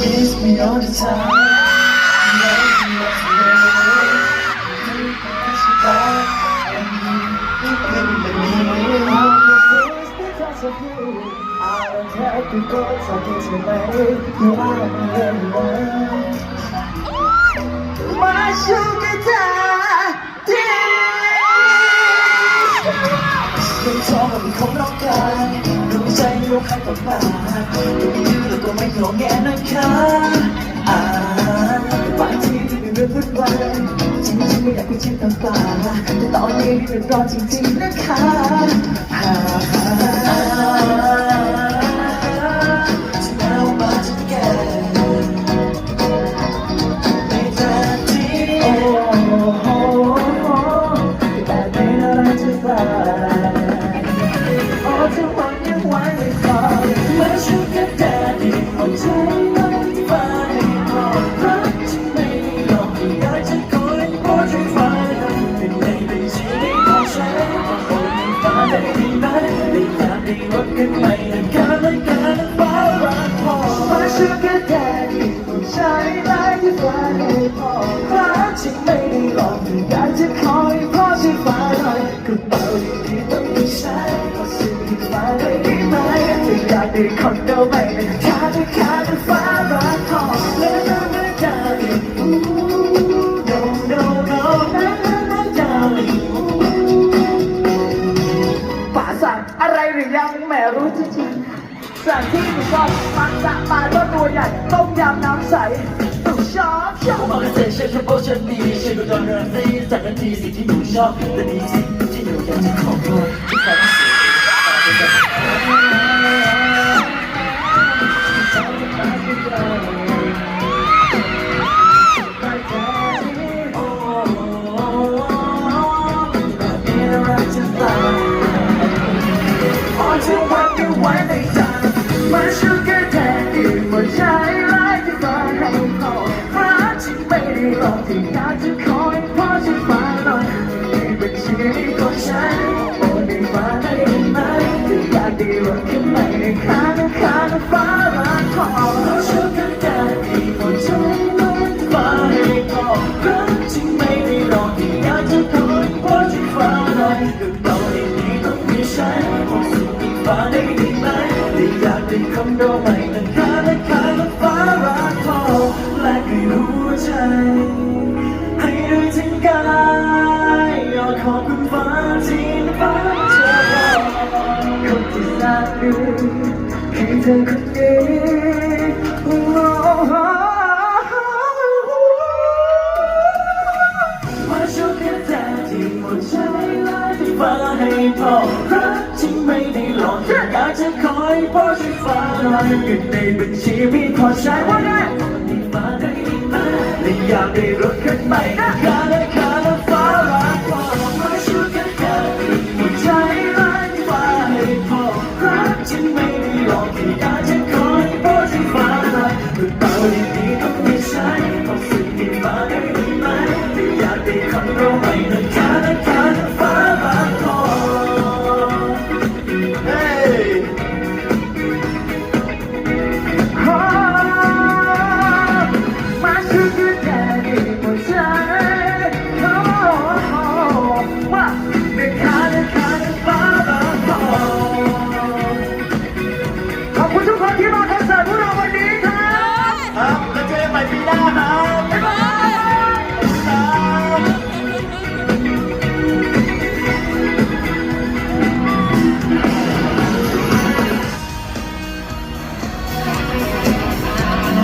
miss me all the time. Love you every day. You push me back and you give me the need. All this is because of you. I don't have to go talking to me. You are my everyone. My sugar daddy. ไม่ชอบมันคงต้องการรู้ใจ ยกให้กับมาก็ไม่ยื้อแล้วก็ไม่งอแงนะคะอ่าบางทีที่มีเรื่องวุ่นวายจริงๆไม่อยากไปชิดน้ำตาแต่ตอนนี้เดือดร้อนจริงๆนะคะ ใจได้ที่ฟ้าให้พ่อรักฉันไม่ได้หลอกอยากจะขอให้พ่อช่วยฟ้าหน่อยกระเป๋าที่ต้องมีใช้ก็สิ่งที่ฟ้าได้ไหมอยากได้คอนโดใหม่ รู้จริงๆสั่งที่หนูชอบมันจะปลาก็ตัวใหญ่ต้มยำน้ำใสหนูชอบชอบบอกเสร็จฉันจะบอกฉันดีฉันก็ต้องเริ่มดีจากนาทีสิ่งที่หนูชอบแต่ดีสิ่งที่หนูอยากจะขอโทษที่ความเสียใจ ที่ากได้รักกันใหม่ในข้างข้างฟ้ารักพอฉันก็ได้ที่หัวใจมันฟ้าให้พอรักที่ไม่ได้รอที่อยากจะคอยเพราะฉันฝันลอยก็ต้องได้ดีต้องมีฉันคงสุขที่ฟ้าได้ดีไหมที่อยากได้คำโดใหม่ในข้างข้างฟ้ารักพอและให้หัวใจให้ด้วยทั้งกาย ทราบดีคือเธอคนนี้ว่าชุกแค่แต่ที่หัวใจและที่ฟ้าให้พอรักที่ไม่ได้หลอกอยากจะคอยเพราะฉันฟ้าลอยกันในบัญชีพี่ขอใช้ว่าได้ที่ฟ้าได้ดีไหมและอยากได้รถคันใหม่